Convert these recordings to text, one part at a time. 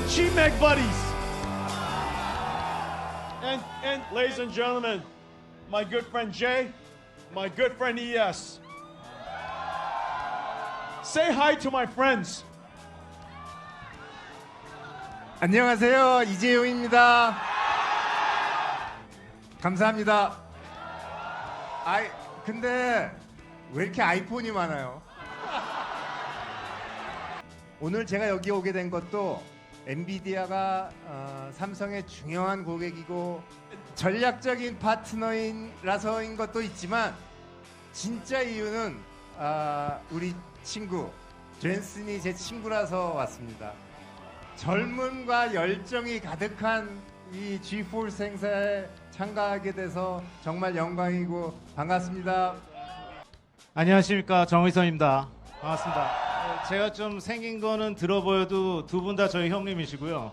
Cheap Mag Buddies. And, and ladies and gentlemen, my good friend Jay, my good friend ES. Say hi to my friends. 안녕하세요 이재용입니다. 감사합니다. 아이 근데 왜 이렇게 아이폰이 많아요? 오늘 제가 여기 오게 된 것도 엔비디아가 어, 삼성의 중요한 고객이고 전략적인 파트너인라서인 것도 있지만 진짜 이유는 아, 우리 친구 젠슨이 제 친구라서 왔습니다. 젊음과 열정이 가득한 이 G4 행사에 참가하게 돼서 정말 영광이고 반갑습니다. 안녕하십니까 정의선입니다. 반갑습니다. 어, 제가 좀 생긴 거는 들어 보여도 두 분 다 저희 형님이시고요.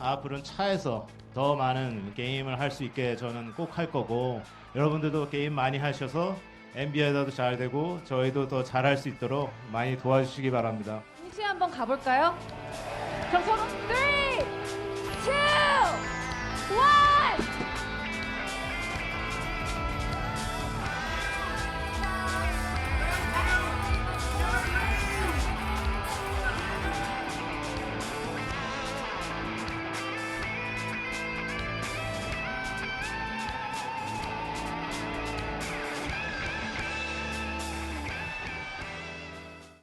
앞으로는 차에서 더 많은 게임을 할 수 있게 저는 꼭 할 거고 여러분들도 게임 많이 하셔서 NBA도 잘 되고 저희도 더 잘할 수 있도록 많이 도와주시기 바랍니다. 혹시 한번 가볼까요? 그럼 서로